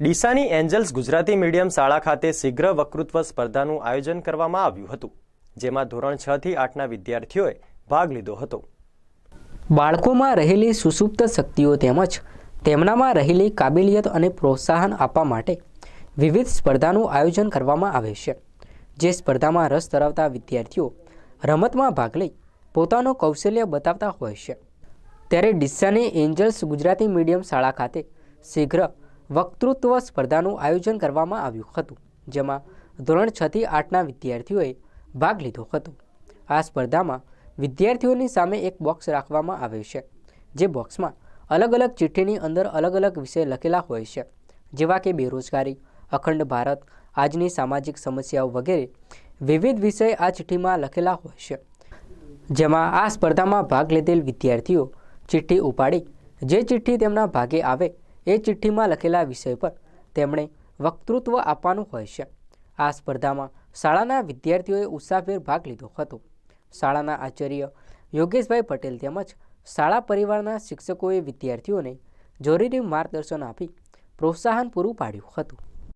ડીસાની angels Gujarati medium શાળા ખાતે શીઘ્ર વક્તૃત્વ સ્પર્ધાનું આયોજન કરવામાં આવ્યું હતું, જેમાં ધોરણ છ થી આઠના વિદ્યાર્થીઓએ ભાગ લીધો હતો. બાળકોમાં રહેલી સુસુપ્ત શક્તિઓ તેમજ તેમનામાં રહેલી કાબેલિયત અને પ્રોત્સાહન આપવા માટે વિવિધ સ્પર્ધાનું આયોજન કરવામાં આવે છે, જે સ્પર્ધામાં રસ ધરાવતા વિદ્યાર્થીઓ રમતમાં ભાગ લઈ પોતાનું કૌશલ્ય બતાવતા હોય છે. ત્યારે ડિસ્સાની એન્જલ્સ ગુજરાતી મીડિયમ શાળા ખાતે શીઘ્ર વક્તૃત્વ સ્પર્ધાનું આયોજન કરવામાં આવ્યું હતું, જેમાં ધોરણ છથી આઠના વિદ્યાર્થીઓએ ભાગ લીધો હતો. આ સ્પર્ધામાં વિદ્યાર્થીઓની સામે એક બોક્સ રાખવામાં આવે છે, જે બોક્સમાં અલગ અલગ ચિઠ્ઠીની અંદર અલગ અલગ વિષય લખેલા હોય છે, જેવા કે બેરોજગારી, અખંડ ભારત, આજની સામાજિક સમસ્યાઓ વગેરે વિવિધ વિષય આ ચિઠ્ઠીમાં લખેલા હોય છે. જેમાં આ સ્પર્ધામાં ભાગ લીધેલ વિદ્યાર્થીઓ ચિઠ્ઠી ઉપાડી, જે ચિઠ્ઠી તેમના ભાગે આવે એ ચિઠ્ઠીમાં લખેલા વિષય પર તેમણે વક્તૃત્વ આપવાનું હોય છે. આ સ્પર્ધામાં શાળાના વિદ્યાર્થીઓએ ઉત્સાહભેર ભાગ લીધો હતો. શાળાના આચાર્ય યોગેશભાઈ પટેલ તેમજ શાળા પરિવારના શિક્ષકોએ વિદ્યાર્થીઓને જરૂરી માર્ગદર્શન આપી પ્રોત્સાહન પૂરું પાડ્યું હતું.